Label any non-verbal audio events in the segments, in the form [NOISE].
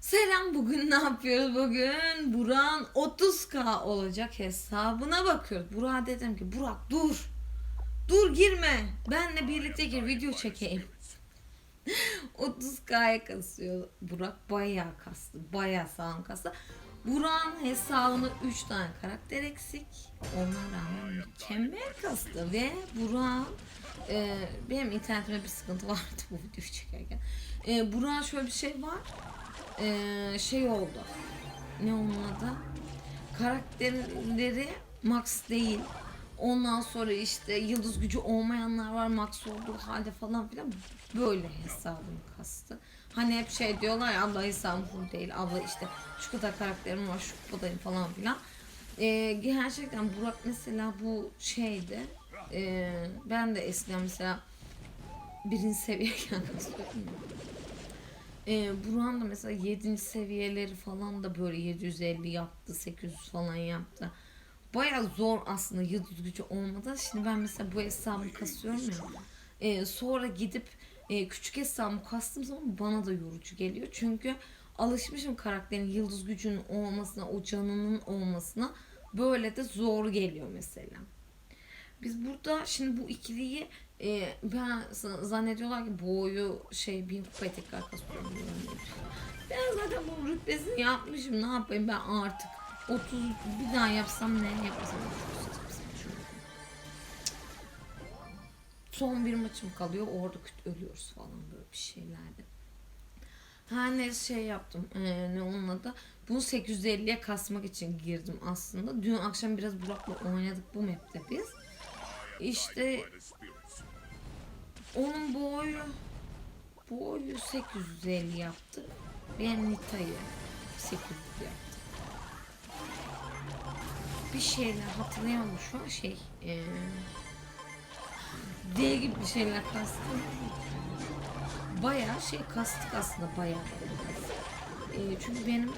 Selam bugün ne yapıyoruz bugün? Burak'ın 30k olacak hesabına bakıyoruz. Burak'a dedim ki Burak dur. Dur girme. Benle birlikte gir video çekeyim. 30k'ya [LAUGHS] kasıyor. Burak bayağı kastı. Bayağı sağlam kastı. Burak'ın hesabında 3 tane karakter eksik. Ona rağmen mükemmel kastı. Ve Burak'ın e, benim internetimde bir sıkıntı vardı bu videoyu çekerken. E, Burak'ın şöyle bir şey var eee, şey oldu. Ne onun adı? Karakterleri max değil. Ondan sonra işte yıldız gücü olmayanlar var max olduğu halde falan filan böyle hesabını kastı. Hani hep şey diyorlar ya abla hesabım full değil abla işte şu kadar karakterim var şu kupadayım falan filan. Ee, gerçekten Burak mesela bu şeydi. Ee, ben de eskiden mesela birinci seviyeyken [LAUGHS] kasıyordum ya. Ee, Buran da mesela 7. seviyeleri falan da böyle 750 yaptı, 800 falan yaptı. Baya zor aslında yıldız gücü olmadan. Şimdi ben mesela bu hesabı kasıyorum ya. Ee, sonra gidip e, küçük hesabımı kastığım zaman bana da yorucu geliyor. Çünkü alışmışım karakterin yıldız gücünün olmasına, o canının olmasına. Böyle de zor geliyor mesela. Biz burada şimdi bu ikiliyi e, ben zannediyorlar ki boyu şey bin kupaya tekrar. Ben zaten bu rütbesini yapmışım. Ne yapayım ben artık 30 bir daha yapsam ne yapasam. Son bir maçım kalıyor. Orada ölüyoruz falan böyle bir şeylerde. Her neyse şey yaptım. Ee, ne onun adı? Bunu 850'ye kasmak için girdim aslında. Dün akşam biraz Burak'la oynadık bu map'te biz. İşte onun boyu boyu 850 yaptı. Ben Nita'yı 800 yaptım. Bir şeyler hatırlayamadım şu an şey eee D gibi bir şeyler kastım. Bayağı şey kastık aslında bayağı. Eee çünkü benim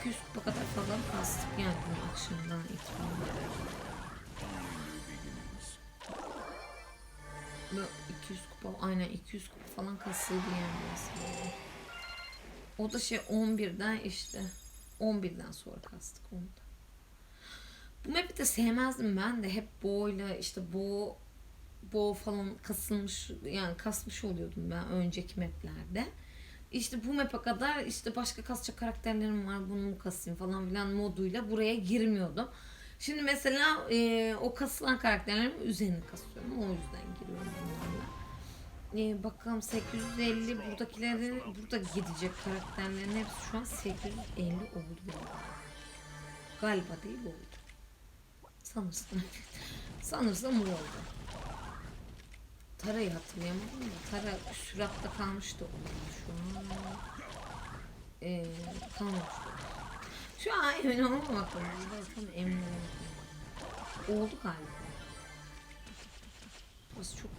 200 kupa kadar falan kastık yani akşamdan itibaren. Böyle 200 kupa aynen 200 kupa falan kasıldı yani aslında. O da şey 11'den işte 11'den sonra kastık onu da. Bu map'i de sevmezdim ben de hep boğuyla işte boğ boğ falan kasılmış yani kasmış oluyordum ben önceki maplerde. İşte bu map'e kadar işte başka kasacak karakterlerim var bunu mu kasayım falan filan moduyla buraya girmiyordum. Şimdi mesela e, o kasılan karakterlerin üzerine kasıyorum. O yüzden giriyorum bunlarla. E, bakalım 850 buradakileri burada gidecek karakterlerin hepsi şu an 850 oldu. Galiba değil oldu. Sanırsam. [LAUGHS] Sanırsam bu oldu. Tara'yı hatırlayamadım da Tara süratta kalmıştı orada şu an. E, kalmamıştı. Şu an emin olmamakla tam emin olmamakla. Oldu galiba. Burası çok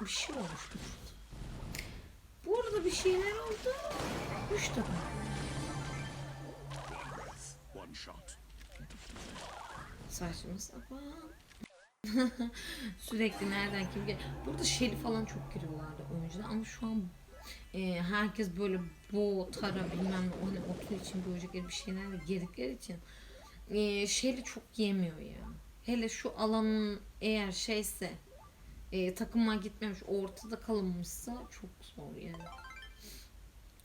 bir şey olmuş burada. Burada bir şeyler oldu. Üç dakika. Saçma sapan. [LAUGHS] Sürekli nereden kim gel. Burada Shelly falan çok giriyorlardı önceden ama şu an e, herkes böyle bo, tara bilmem ne hani otur için böcekleri bir şeylerle girdikleri için e, Shelly çok yemiyor ya. Hele şu alanın eğer şeyse e, takıma gitmemiş ortada kalınmışsa çok zor yani.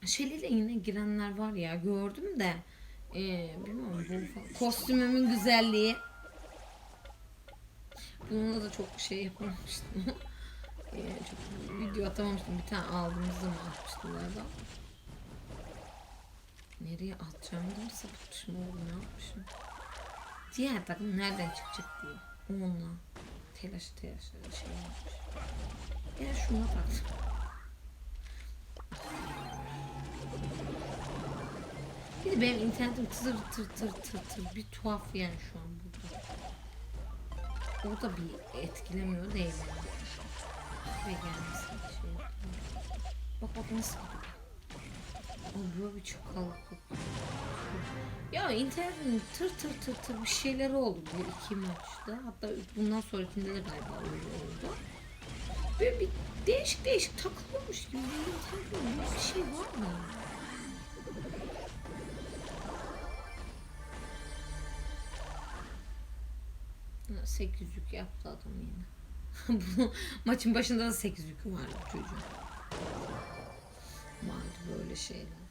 Shelly ile yine girenler var ya gördüm de e, bilmiyorum bu kostümümün güzelliği Bununla da çok şey yapamamıştım. [LAUGHS] atamamıştım. Bir tane aldığımızda mı atmıştım galiba. Nereye atacağımı da mı sapıtmışım oğlum ne yapmışım. Diğer takım nereden çıkacak diye. Onunla telaş telaş şey yapmış. Ya şuna taktım. Bir de benim internetim tır tır tır tır tır bir tuhaf yani şu an burada. O da bir etkilemiyor değil yani ve gelmesin. Şey bak bak nasıl Oğlum bir çok kalkıp. Ya internetin tır tır tır tır bir şeyler oldu bu iki maçta. Hatta bundan sonrakinde de galiba öyle oldu. Böyle bir değişik değişik takılıyormuş gibi internetin bir şey var mı? Sekizlik yaptı yine. [LAUGHS] Maçın başında da 8 yükü vardı çocuğun. Vardı böyle şeyler.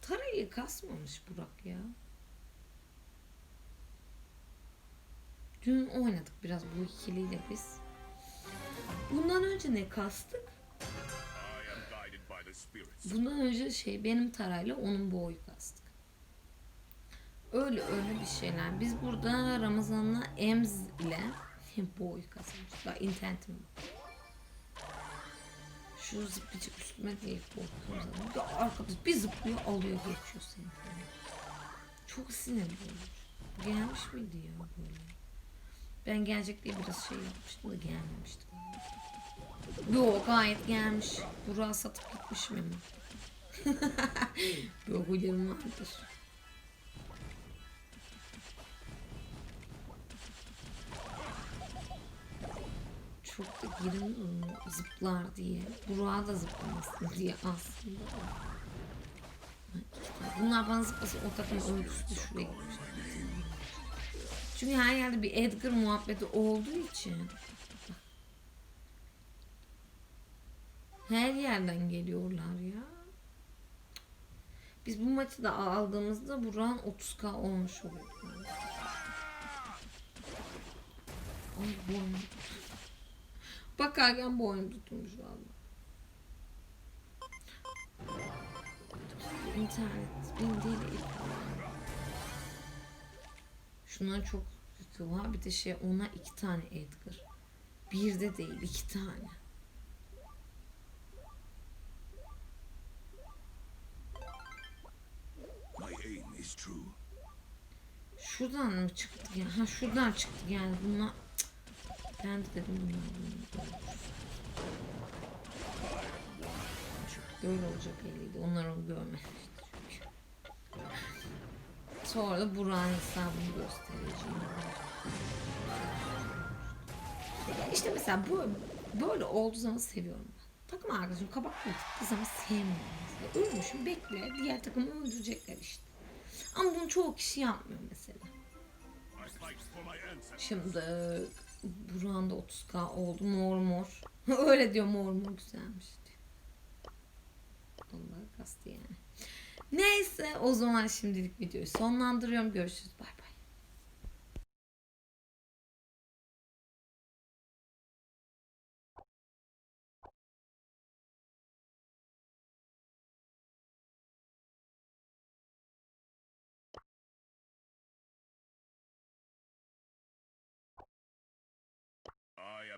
Tarayı kasmamış Burak ya. Dün oynadık biraz bu ikiliyle biz. Bundan önce ne kastık? Bundan önce şey benim tarayla onun boyu kastık. Öyle öyle bir şeyler. Biz burada Ramazan'la Emz ile [LAUGHS] boy kasmıştık. Bak internetim bu. Şu zıplayacak üstüme değil korkuyorum zaten. Ya arkamız bir zıplıyor alıyor geçiyor seni. Çok sinirli olur. Gelmiş miydi ya böyle? Ben gelecek diye biraz şey yapmıştım da gelmemişti. Yok gayet gelmiş. Burak'ı satıp gitmişim hemen. [LAUGHS] Bir huylarım vardır. Da girin zıplar diye. Burak'a da zıplamasın diye aslında. Bunlar bana zıplasın o takım ölçüsü şuraya gitmiş. Çünkü her yerde bir Edgar muhabbeti olduğu için. Her yerden geliyorlar ya. Biz bu maçı da aldığımızda Burak'ın 30k olmuş oluyor. Ay boynum. Bakarken boynum tutulmuş valla. İnternet bildiğiyle Şuna çok yükü var. Bir de şey ona iki tane Edgar. Bir de değil iki tane. My aim is true. Şuradan mı çıktı ya? Ha şuradan çıktı yani bunlar. De dedim bunlar. Böyle olacak belliydi. Onlar onu görmemişti. Sonra da Burak'ın hesabını göstereceğim. İşte mesela bu böyle olduğu zaman seviyorum ben. Takım arkadaşım kabakla gittiği zaman sevmiyorum. Mesela. Ölmüşüm bekle diğer takımı öldürecekler işte. Ama bunu çoğu kişi yapmıyor mesela. Şimdi Burak'ın da 30k oldu mor mor. [LAUGHS] Öyle diyor mor mor güzelmiş diyor. Allah kastı yani. Neyse o zaman şimdilik videoyu sonlandırıyorum. Görüşürüz. Bay bay.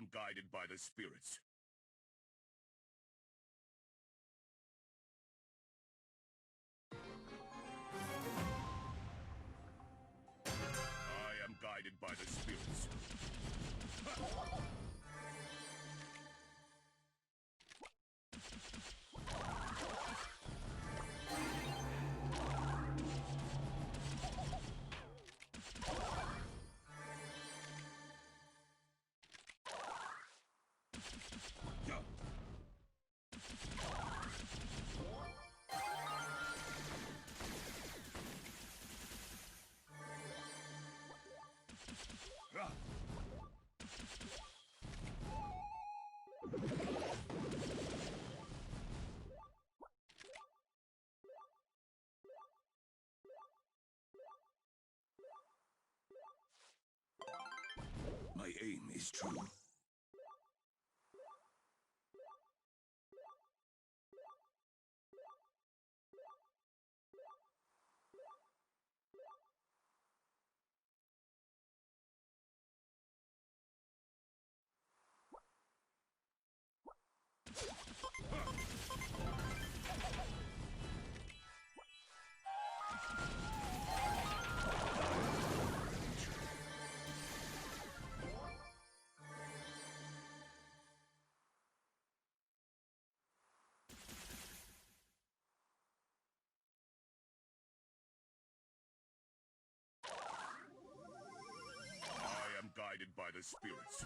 Am guided by the spirits. I am guided by the spirits. Is true. By the spirits.